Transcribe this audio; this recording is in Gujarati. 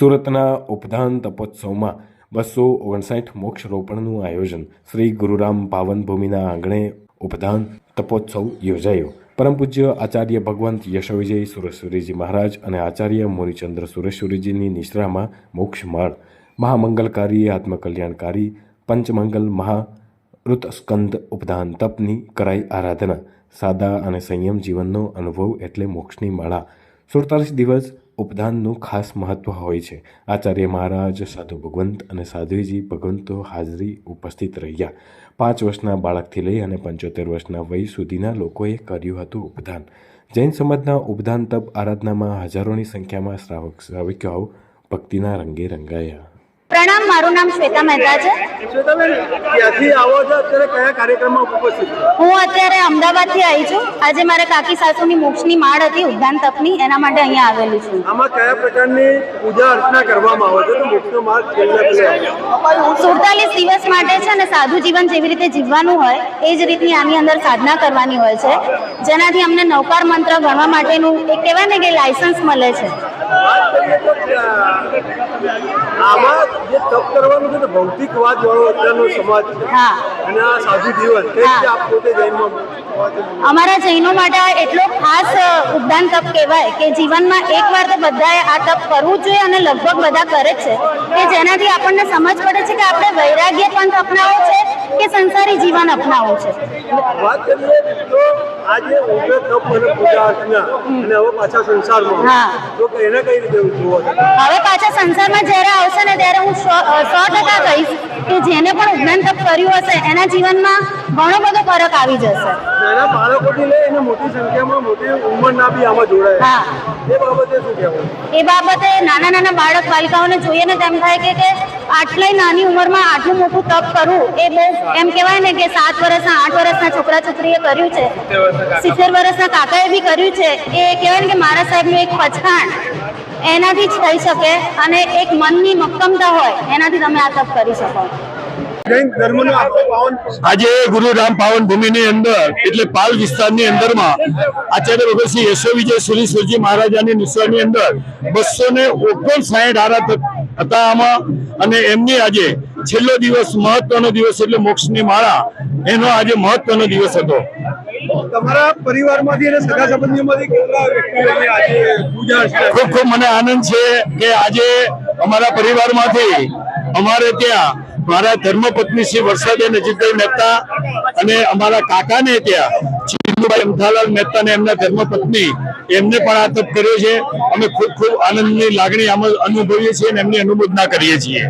સુરતના ઉપધાન તપોત્સવમાં બસો ઓગણસાઠ મોક્ષરોપણનું આયોજન શ્રી ગુરુરામ પાવન ભૂમિના આંગણે ઉપધાન તપોત્સવ યોજાયો. પરમ પૂજ્ય આચાર્ય ભગવંત યશોવિજય સુરેશ્વરીજી મહારાજ અને આચાર્ય મોરીચંદ્ર સુરેશ્વરીજીની નિશ્રામાં મોક્ષ માળ, મહામંગલકારી આત્મકલ્યાણકારી, પંચમંગલ મહા ઋતસ્કંદ ઉપદાન તપની કરાઈ આરાધના, સાદા અને સંયમ જીવનનો અનુભવ એટલે મોક્ષની માળા. સુડતાલીસ દિવસ ઉપદાનનું ખાસ મહત્વ હોય છે. આચાર્ય મહારાજ, સાધુ ભગવંત અને સાધ્વીજી ભગવંતો હાજરી ઉપસ્થિત રહ્યા. પાંચ વર્ષના બાળકથી લઈ અને પંચોતેર વર્ષના વય સુધીના લોકોએ કર્યું હતું ઉપદાન. જૈન સમાજના ઉપદાન તપ આરાધનામાં હજારોની સંખ્યામાં શ્રાવક શ્રાવિકાઓ ભક્તિના રંગે રંગાયા. પ્રણામ મારું નામ શ્વેતા મહેતા છે. ક્યાંથી આવો છો? અત્યારે કયા કાર્યક્રમમાં ઉપસ્થિત હું અત્યારે અમદાવાદથી આવી છું. આજે મારે કાકી સાસુની મોક્ષની માળ હતી ઉદ્યાન તપની એના માટે અહીંયા આવેલી છું. આમાં કયા પ્રકારની પૂજા અર્ચના કરવામાં આવે છે? તો મોક્ષનો માર્ગ સુડતાલીસ દિવસ માટે છે ને સાધુ જીવન જેવી રીતે જીવવાનું હોય એ જ રીતની આની અંદર સાધના કરવાની હોય છે. જેનાથી અમને નવકાર મંત્ર ગણવા માટેનું એક કહેવાય ને કે લાયસન્સ મળે છે. વાત કરીએ તો આમાં જે તપ કરવાનું છે તો ભૌતિકવાદ વાળો અત્યારનો સમાજ છે. અને આ સાધુ જીવન કઈ રીતે આપ પોતે જૈનમાં અમારા જૈનો માટે એટલો ખાસ ઉદ્યાન તપ કહેવાય કે જીવનમાં એકવાર તો બધાએ આ તપ કરવું જોઈએ અને લગભગ બધા કરે છે. કે જેનાથી આપણને સમજ પડે છે કે આપણે વૈરાગ્ય પંથ અપનાવો છે કે સંસારી જીવન અપનાવવું છે. વાત કરીએ તો આજે ઉગ્ર તપ અને પૂજા અર્ચના. અને હવે પાછા સંસારમાં. તો એને કઈ રીતે જુઓ હવે પાછા સંસારમાં જ્યારે આવશે ને ત્યારે હું સો ટકા કહીશ કે જેને પણ ઉજ્ઞાન તપ કર્યું હશે એના જીવનમાં ઘણો બધો ફરક આવી જશે. નાના બાળકોથી લઈ અને મોટી સંખ્યામાં મોટી ઉંમરના બી આમાં જોડાય હા. એ બાબતે શું કહેવું? એ બાબતે નાના નાના બાળક બાલિકાઓને જોઈએ ને તેમ થાય કે કે આટલી નાની ઉંમરમાં આટલું મોટું તપ કરવું એ બહુ એમ કહેવાય ને કે સાત વર્ષના આઠ વર્ષના છોકરા છોકરીએ કર્યું છે. સિત્તેર વર્ષના કાકાએ બી કર્યું છે. એ કહેવાય ને કે મારા સાહેબનું એક પછાણ એનાથી જ થઈ શકે અને એક મનની મક્કમતા હોય એનાથી તમે આ તપ કરી શકો. આજે ગુરુ રામ પાવન ભૂમિની અંદર એટલે પાલ વિસ્તારની અંદરમાં આચાર્ય ભગતસિંહ યશો વિજય સુરેશ્વરજી મહારાજાની નિશાની અંદર બસો ને ઓગણસાઠ આરાધક હતા આમાં. અને એમની આજે છેલ્લો દિવસ મહત્વનો દિવસ એટલે મોક્ષની માળા. એનો આજે મહત્વનો દિવસ હતો. તમારા પરિવારમાંથી અને સગા સંબંધીઓમાંથી કેટલા વ્યક્તિઓની આજે પૂજા ખૂબ ખૂબ મને આનંદ છે કે આજે અમારા પરિવારમાંથી અમારે ત્યાં મારા ધર્મપત્ની શ્રી વર્ષાબેન નજીકભાઈ મહેતા અને અમારા કાકાને ત્યાં ચિંદુભાઈ અમથાલાલ મહેતા અને એમના ધર્મપત્ની, એમને પણ આ તપ કર્યો છે. અમે ખૂબ ખૂબ આનંદની લાગણી આમાં અનુભવીએ છીએ અને એમની અનુમોદના કરીએ છીએ.